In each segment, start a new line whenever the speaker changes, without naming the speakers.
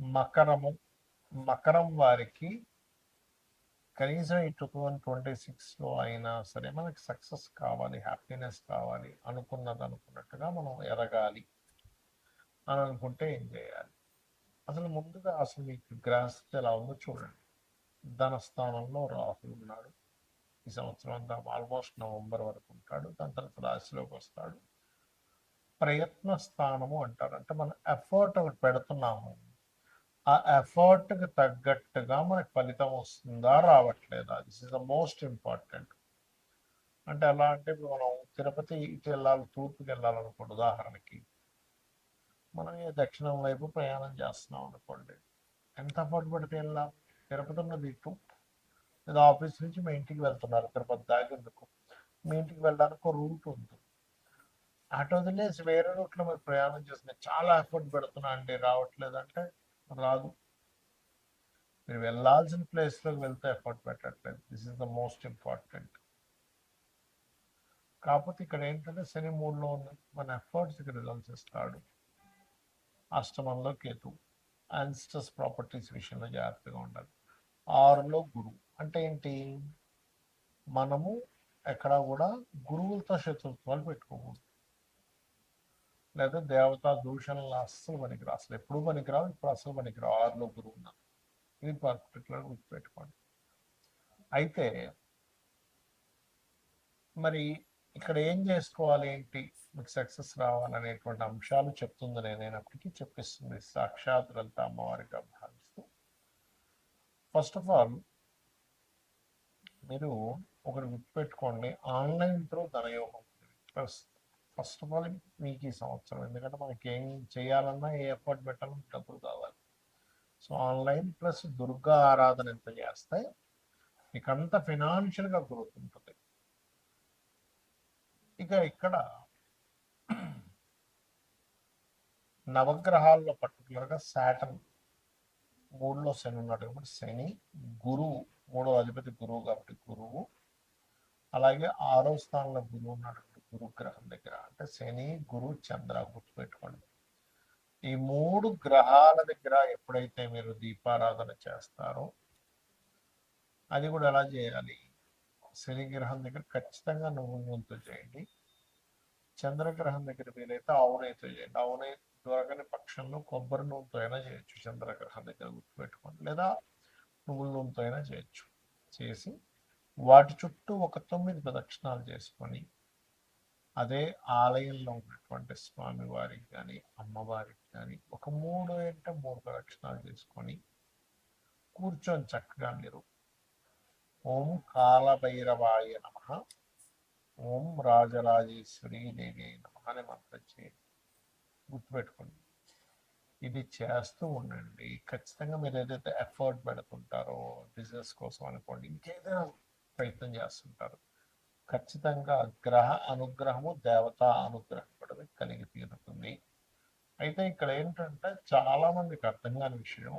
మకరము మకరం వారికి కనీసం ఈ టూ థౌజండ్ ట్వంటీ సిక్స్లో అయినా సరే మనకి సక్సెస్ కావాలి హ్యాపీనెస్ కావాలి అనుకున్నది అనుకున్నట్టుగా మనం ఎరగాలి అని అనుకుంటే ఏం చేయాలి? అసలు ముందుగా అసలు మీకు గ్రహస్థితి ఎలా ఉందో చూడండి. ధన స్థానంలో రాహు ఉన్నాడు. ఈ సంవత్సరం అంతా ఆల్మోస్ట్ నవంబర్ వరకు ఉంటాడు. దాని తర్వాత రాశిలోకి వస్తాడు. ప్రయత్న స్థానము అంటారు. అంటే మనం ఎఫర్ట్ ఒకటి పెడుతున్నాము. ఆ ఎఫర్ట్కి తగ్గట్టుగా మనకి ఫలితం వస్తుందా రావట్లేదా? This is the most important అంటే ఎలా అంటే ఇప్పుడు మనం తిరుపతి ఇటు వెళ్ళాలి తూర్పుకి వెళ్ళాలనుకోండి ఉదాహరణకి. మనం దక్షిణం వైపు ప్రయాణం చేస్తున్నాం అనుకోండి. ఎంత ఎఫర్ట్ పెడితే వెళ్ళాం తిరుపతి ఉన్నది ఇటు లేదా ఆఫీస్ నుంచి మీ ఇంటికి వెళ్తున్నారు తిరుపతి దాగేందుకు ఎందుకు? మీ ఇంటికి వెళ్ళడానికి ఒక రూట్ ఉంది. అటు వదిలేసి వేరే రూట్లో మీరు ప్రయాణం చేస్తున్నాయి చాలా ఎఫర్ట్ పెడుతున్నా అండి. రావట్లేదంటే రాదు. మీరు వెళ్ళాల్సిన ప్లేస్లోకి వెళ్తే ఎఫర్ట్ పెట్టట్లేదు. This is the most important కాకపోతే ఇక్కడ ఏంటంటే శని మూడులో ఉన్న మన ఎఫర్ట్స్ ఇక్కడ రిజల్ట్స్ ఇస్తాడు. అష్టమంలో కేతు. యాన్స్టస్ ప్రాపర్టీస్ విషయంలో జాగ్రత్తగా ఉండాలి. ఆరులో గురువు అంటే ఏంటి? మనము ఎక్కడ కూడా గురువులతో శత్రుత్వాలు పెట్టుకోకూడదు. లేదా దేవతా దూషణలు అస్సలు పనికిరా అసలు ఎప్పుడు పనికిరావు ఇప్పుడు అసలు పనికిరావు. ఆరులో గురువు ఉన్నారు ఇది పర్టికులర్ గుర్తుపెట్టుకోండి. అయితే మరి ఇక్కడ ఏం చేసుకోవాలి ఏంటి? మీకు సక్సెస్ రావాలనేటువంటి అంశాలు చెప్తుంది నేనైనప్పటికీ చెప్పిస్తుంది. సాక్షాత్ లలిత అమ్మవారిగా భావిస్తూ. ఫస్ట్ ఆఫ్ ఆల్ మీరు ఒకటి గుర్తుపెట్టుకోండి. ఆన్లైన్ త్రూ ధనయోగం. ప్లస్ ఫస్ట్ ఆఫ్ ఆల్ మీకు ఈ సంవత్సరం ఎందుకంటే మనకి ఏం చేయాలన్నా ఏ ఎఫర్ట్ పెట్టాలన్నా డబ్బులు కావాలి. సో ఆన్లైన్ ప్లస్ దుర్గా ఆరాధన ఎంత చేస్తే మీకు అంత ఫినాన్షియల్గా గ్రోత్ ఉంటుంది. ఇక ఇక్కడ నవగ్రహాల్లో పర్టికులర్గా శాటన్ మూడులో శని ఉన్నాడు కాబట్టి శని గురువు మూడో అధిపతి గురువు కాబట్టి గురువు. అలాగే ఆరో స్థానంలో గురువు ఉన్నాడు గురు గ్రహం దగ్గర. అంటే శని గురు చంద్ర గుర్తుపెట్టుకోండి. ఈ మూడు గ్రహాల దగ్గర ఎప్పుడైతే మీరు దీపారాధన చేస్తారో అది కూడా ఎలా చేయాలి? శని గ్రహం దగ్గర ఖచ్చితంగా నువ్వు నూనెతో చేయండి. చంద్రగ్రహం దగ్గర వీలైతే ఆవునైతే చేయండి. ఆవునై దొరకని పక్షంలో కొబ్బరి నూనెతో అయినా చేయొచ్చు. చంద్రగ్రహం దగ్గర గుర్తుపెట్టుకోండి. లేదా నువ్వుల నూనెతో అయినా చేయొచ్చు. చేసి వాటి చుట్టూ ఒక తొమ్మిది ప్రదక్షిణాలు చేసుకొని అదే ఆలయంలో ఉన్నటువంటి స్వామివారికి కానీ అమ్మవారికి కానీ ఒక మూడు అంటే మూడు ప్రదక్షిణాలు చేసుకొని కూర్చొని చక్కగా మీరు ఓం కాలభైరవాయ నమ ఓం రాజరాజేశ్వరి దేవి నమ అనే మంత్రం చేయండి గుర్తుపెట్టుకోండి. ఇది చేస్తూ ఉండండి. ఖచ్చితంగా మీరు ఏదైతే ఎఫర్ట్ పెడుతుంటారో బిజినెస్ కోసం అనుకోండి ఇంకేదైనా ప్రయత్నం చేస్తుంటారు. ఖచ్చితంగా గ్రహ అనుగ్రహము దేవతా అనుగ్రహం కూడా కలిగి తీరుతుంది. అయితే ఇక్కడ ఏంటంటే చాలా మందికి అర్థం కాని విషయం.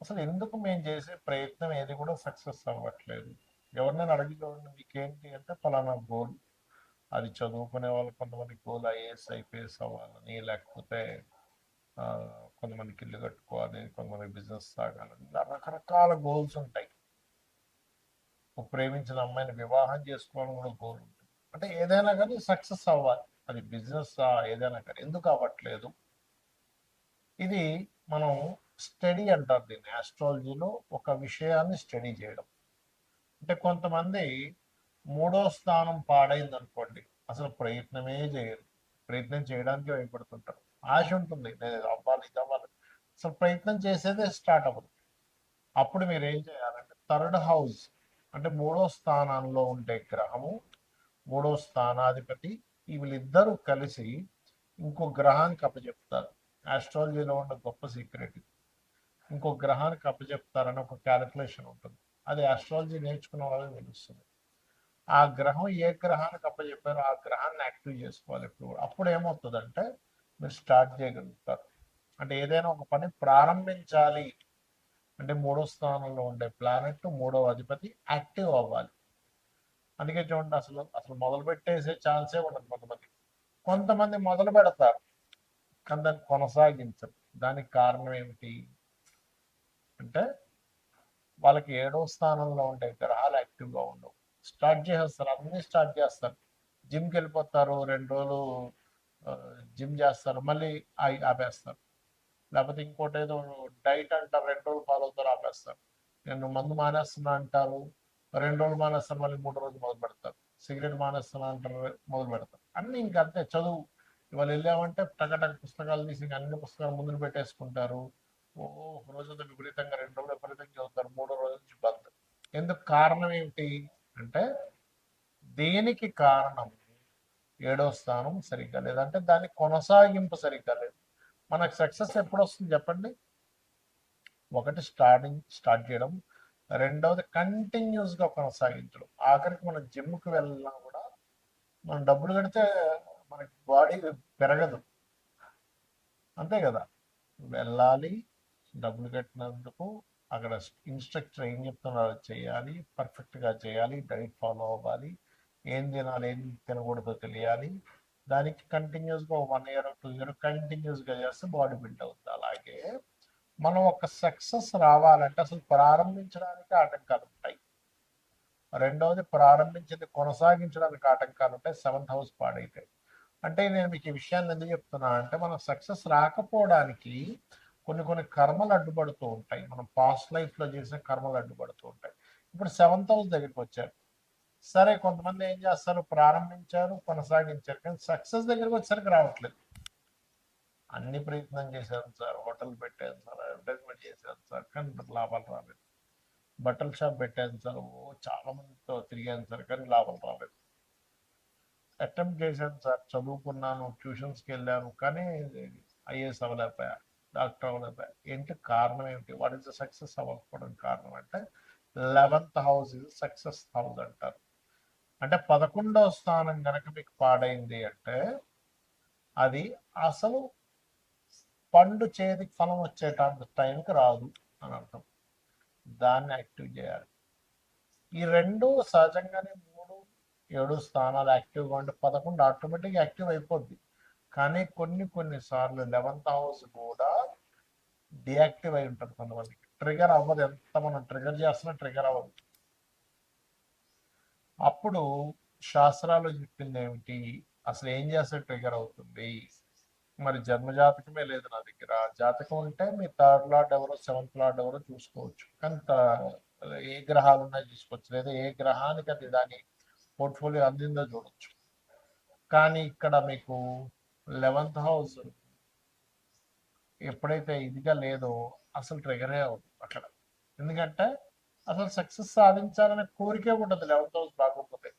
అసలు ఎందుకు మేము చేసే ప్రయత్నం ఏది కూడా సక్సెస్ అవ్వట్లేదు. ఎవరినైనా అడిగి చూడండి మీకేంటి అంటే ఫలానా గోల్. అది చదువుకునే వాళ్ళు కొంతమంది గోల్ ఐఏఎస్ ఐపీఎస్ అవ్వాలని లేకపోతే కొంతమందికి ఇల్లు కట్టుకోవాలి కొంతమంది బిజినెస్ సాగాలని రకరకాల గోల్స్ ఉంటాయి. ఒక ప్రేమించిన అమ్మాయిని వివాహం చేసుకోవాలని కూడా గోల్ ఉంటుంది. అంటే ఏదైనా కానీ సక్సెస్ అవ్వాలి. అది బిజినెస్ ఏదైనా కానీ ఎందుకు అవ్వట్లేదు? ఇది మనం స్టడీ అంటారు దీన్ని. ఆస్ట్రాలజీలో ఒక విషయాన్ని స్టడీ చేయడం. అంటే కొంతమంది మూడో స్థానం పాడైంది అనుకోండి అసలు ప్రయత్నమే చేయరు. ప్రయత్నం చేయడానికి భయపడుతుంటారు. ఆశ ఉంటుంది నేను అవ్వాలి ఇది అవ్వాలి. అసలు ప్రయత్నం చేసేదే స్టార్ట్ అవ్వదు. అప్పుడు మీరు ఏం చేయాలంటే థర్డ్ హౌస్ అంటే మూడో స్థానంలో ఉండే గ్రహము మూడో స్థానాధిపతి వీళ్ళిద్దరూ కలిసి ఇంకో గ్రహానికి అప్పచెప్తారు. ఆస్ట్రాలజీలో ఉన్న గొప్ప సీక్రెట్ ఇది. ఇంకో గ్రహానికి అప్పచెప్తారని ఒక క్యాలిక్యులేషన్ ఉంటుంది. అది ఆస్ట్రాలజీ నేర్చుకున్న వాళ్ళకి తెలుస్తుంది. ఆ గ్రహం ఏ గ్రహానికి అప్పచెప్పారో ఆ గ్రహాన్ని యాక్టివ్ చేసుకోవాలి ఎప్పుడు. అప్పుడు ఏమవుతుందంటే మీరు స్టార్ట్ చేయగలుగుతారు. అంటే ఏదైనా ఒక పని ప్రారంభించాలి. అంటే మూడో స్థానంలో ఉండే ప్లానెట్ మూడో అధిపతి యాక్టివ్ అవ్వాలి. అందుకే చూడండి అసలు అసలు మొదలు పెట్టేసే ఛాన్సే ఉండదు కొంతమంది. కొంతమంది మొదలు పెడతారు కానీ దాన్ని కొనసాగించరు. దానికి కారణం ఏమిటి? అంటే వాళ్ళకి ఏడో స్థానంలో ఉండే గ్రహాలు యాక్టివ్గా ఉండవు. స్టార్ట్ చేసేస్తారు అన్నీ స్టార్ట్ చేస్తారు. జిమ్కి వెళ్ళిపోతారు రెండు రోజులు జిమ్ చేస్తారు మళ్ళీ ఆపేస్తారు. లేకపోతే ఇంకోటి ఏదో డైట్ అంటారు రెండు రోజులు ఫాలో అవుతారు ఆపేస్తారు. నేను మందు మానేస్తున్నా అంటారు రెండు రోజులు మానేస్తారు మళ్ళీ మూడు రోజులు మొదలు పెడతారు. సిగరెట్ మానేస్తున్నా అంటారు మొదలు పెడతారు. అన్ని ఇంకా అంతే చదువు. ఇవాళ వెళ్ళామంటే టకటక పుస్తకాలు తీసి అన్ని పుస్తకాలు ముందు పెట్టేసుకుంటారు. ఓ ఒక రోజు విపరీతంగా రెండు రోజులు విపరీతంగా చదువుతారు మూడో రోజు నుంచి బంద్. ఎందుకు కారణం ఏమిటి అంటే దేనికి కారణం? ఏడో స్థానం సరిగ్గా లేదు అంటే దాని కొనసాగింపు సరిగ్గా లేదు. మనకు సక్సెస్ ఎప్పుడు వస్తుంది చెప్పండి? ఒకటి స్టార్టింగ్ స్టార్ట్ చేయడం. రెండవది కంటిన్యూస్గా కొనసాగించడం. ఆఖరికి మనం జిమ్కి వెళ్ళినా కూడా మనం డబ్బులు కడితే మనకి బాడీ పెరగదు. అంతే కదా? వెళ్ళాలి డబ్బులు కట్టినందుకు అక్కడ ఇన్స్ట్రక్టర్ ఏం చెప్తున్నారో చేయాలి పర్ఫెక్ట్గా చేయాలి డైట్ ఫాలో అవ్వాలి. ఏం తినాలి ఏం తినకూడదో తెలియాలి. దానికి కంటిన్యూస్గా వన్ ఇయర్ టూ ఇయర్ కంటిన్యూస్గా చేస్తే బాడీ బిల్డ్ అవుతుంది. అలాగే మనం ఒక సక్సెస్ రావాలంటే అసలు ప్రారంభించడానికి ఆటంకాలు ఉంటాయి. రెండవది ప్రారంభించింది కొనసాగించడానికి ఆటంకాలు ఉంటాయి. సెవెంత్ హౌస్ పాడైతాయి అంటే నేను మీకు ఈ విషయాన్ని ఎందుకు చెప్తున్నా అంటే మనం సక్సెస్ రాకపోవడానికి కొన్ని కొన్ని కర్మలు అడ్డుపడుతూ ఉంటాయి. మనం పాస్ట్ లైఫ్లో చేసిన కర్మలు అడ్డుపడుతూ ఉంటాయి. ఇప్పుడు సెవెంత్ హౌస్ దగ్గరికి వచ్చారు. సరే కొంతమంది ఏం చేస్తారు? ప్రారంభించారు కొనసాగించారు. కానీ సక్సెస్ దగ్గరికి వచ్చేసరికి రావట్లేదు. అన్ని ప్రయత్నం చేశాను సార్. హోటల్ పెట్టాను సార్ అడ్వర్టైజ్మెంట్ చేశాను సార్ కానీ లాభాలు రాలేదు. బట్టల షాప్ పెట్టాను సార్. ఓ చాలా మందితో తిరిగాను సార్ కానీ లాభాలు రాలేదు. అటెంప్ట్ చేశాను సార్. చదువుకున్నాను ట్యూషన్స్కి వెళ్ళాను కానీ ఐఏఎస్ అవ్వలేకపోయా డాక్టర్ అవ్వలేకపోయా. ఏంటి కారణం ఏమిటి? వాట్ ఇస్ ద సక్సెస్ అవ్వకపోవడం కారణం అంటే eleventh house is success house అంటారు. అంటే పదకొండవ స్థానం కనుక మీకు పాడైంది అంటే అది అసలు పండు చేతికి ఫలం వచ్చేటంత టైంకి రాదు అని అర్థం. దాన్ని యాక్టివ్ చేయాలి. ఈ రెండు సహజంగానే మూడు ఏడు స్థానాలు యాక్టివ్గా ఉంటే పదకొండు ఆటోమేటిక్గా యాక్టివ్ అయిపోద్ది. కానీ కొన్ని కొన్ని సార్లు లెవెన్త్ హౌస్ కూడా డియాక్టివ్ అయి ఉంటుంది కొంతమందికి. ట్రిగర్ అవ్వదు. ఎంత మనం ట్రిగర్ చేస్తున్నా ట్రిగర్ అవ్వదు. అప్పుడు శాస్త్రాలు చెప్పింది ఏమిటి అసలు ఏం చేస్తే ట్రిగర్ అవుతుంది? మరి జన్మ జాతకమే లేదు నా దగ్గర. జాతకం ఉంటే మీ థర్డ్ లార్డ్ ఎవరో సెవెంత్ లార్డ్ ఎవరో చూసుకోవచ్చు. కానీ ఏ గ్రహాలు ఉన్నాయో చూసుకోవచ్చు. లేదా ఏ గ్రహానికి అది దాని పోర్ట్ఫోలియో అందిందో చూడొచ్చు. కానీ ఇక్కడ మీకు లెవెంత్ హౌస్ ఎప్పుడైతే ఇదిగా లేదో అసలు ట్రిగరే అవుతుంది అక్కడ. ఎందుకంటే అసలు సక్సెస్ సాధించాలనే కోరికే ఉండదు లెవెన్త్ హౌస్ బాగోకపోతే.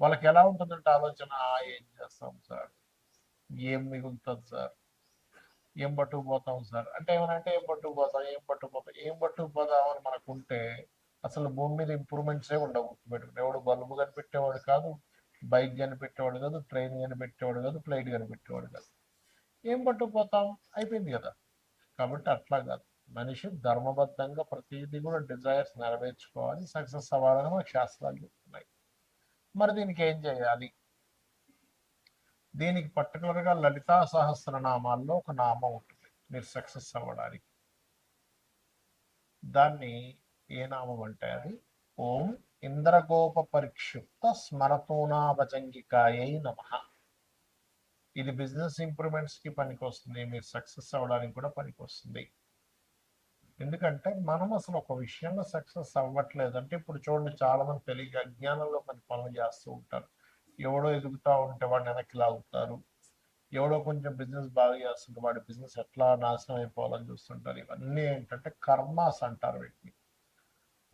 వాళ్ళకి ఎలా ఉంటుందంటే ఆలోచన ఏం చేస్తాం సార్? ఏం మిగులుతుంది సార్? ఏం పట్టుకుపోతాం సార్? అంటే ఏమనంటే ఏం పట్టుకుపోతాం? ఏం పట్టుకుపోతాం? ఏం పట్టుకుపోతాం అని మనకు ఉంటే అసలు భూమి మీద ఇంప్రూవ్మెంట్సే ఉండవు గుర్తుపెట్టుకుని ఎవడు బల్బు కనిపెట్టేవాడు కాదు బైక్ కనిపెట్టేవాడు కాదు ట్రైన్ కనిపెట్టేవాడు కాదు ఫ్లైట్ కనిపెట్టేవాడు కాదు. ఏం పట్టుకుపోతాం? అయిపోయింది కదా. కాబట్టి అట్లా కాదు. మనిషి ధర్మబద్ధంగా ప్రతిదీ కూడా డిజైర్స్ నెరవేర్చుకోవాలి. సక్సెస్ అవ్వాలని మనకు శాస్త్రాలు చెప్తున్నాయి. మరి దీనికి ఏం చేయాలి? దీనికి పర్టికులర్గా గా లలితా సహస్రనామాల్లో ఒక నామం ఉంటుంది. మీరు సక్సెస్ అవ్వడానికి. దాన్ని ఏ నామం అంటే అది? ఓం ఇంద్రగోప పరిక్షిప్త స్మరతోనాభజంగికాయై నమ. ఇది బిజినెస్ ఇంప్రూవ్మెంట్స్కి పనికొస్తుంది. మీరు సక్సెస్ అవ్వడానికి కూడా పనికొస్తుంది. ఎందుకంటే మనం అసలు ఒక విషయంలో సక్సెస్ అవ్వట్లేదు. అంటే ఇప్పుడు చూడండి చాలా మంది తెలియక అజ్ఞానంలో కొన్ని పనులు చేస్తూ ఉంటారు. ఎవడో ఎదుగుతా ఉంటే వాడిని వెనక్కి లాగుతారు. ఎవడో కొంచెం బిజినెస్ బాగా చేస్తుంటే వాడి బిజినెస్ ఎట్లా నాశనం అయిపోవాలని చూస్తుంటారు. ఇవన్నీ ఏంటంటే కర్మాస్ అంటారు వీటిని.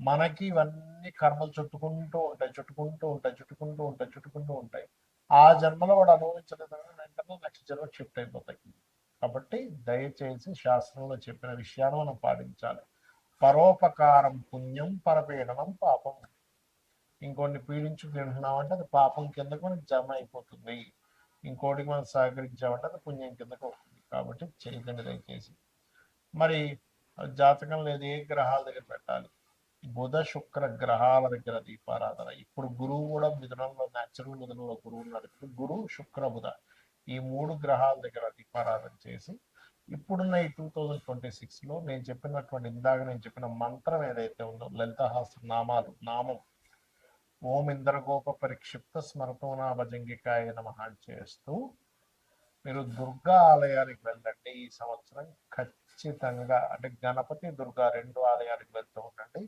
మనకి ఇవన్నీ కర్మలు చుట్టుకుంటూ ఉంటాయి చుట్టుకుంటూ ఉంటాయి చుట్టుకుంటూ ఉంటాయి చుట్టుకుంటూ ఉంటాయి. ఆ జన్మలో వాడు అనుభవించలేదు వెంటనే నెక్స్ట్ జన్మ షిఫ్ట్ అయిపోతాయి. కాబట్టి దయచేసి శాస్త్రంలో చెప్పిన విషయాన్ని మనం పాటించాలి. పరోపకారం పుణ్యం పరపీడనం పాపం. ఇంకొన్ని పీడించు తింటున్నామంటే అది పాపం కిందకు మనకి జమ అయిపోతుంది. ఇంకోటికి మనం సహకరించామంటే అది పుణ్యం కిందకు వస్తుంది కాబట్టి చేయకండి దయచేసి. మరి జాతకం లేదు ఏ గ్రహాల దగ్గర పెట్టాలి? బుధ శుక్ర గ్రహాల దగ్గర దీపారాధన. ఇప్పుడు గురువు కూడా మిథునంలో న్యాచురల్ మిథునంలో గురువు ఉన్నాడు. ఇప్పుడు గురువు శుక్ర బుధ. ఈ మూడు గ్రహాల దగ్గర దీపారాధన చేసి ఇప్పుడున్న ఈ టూ థౌజండ్ ట్వంటీ సిక్స్లో నేను చెప్పినటువంటి ఇందాక నేను చెప్పిన మంత్రం ఏదైతే ఉందో లలితహాస నామాలు నామం ఓం ఇంద్రగోప పరిక్షిప్త స్మరతోనా భజంగికాయ నమ చేస్తూ మీరు దుర్గా ఆలయానికి వెళ్ళండి ఈ సంవత్సరం. ఖచ్చితంగా అంటే గణపతి దుర్గా రెండు ఆలయాలకు వెళ్తూ ఉండండి.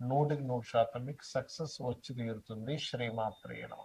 నూటికి నూరు శాతం మీకు సక్సెస్ వచ్చి తీరుతుంది. శ్రీమాత్రేయ నమ.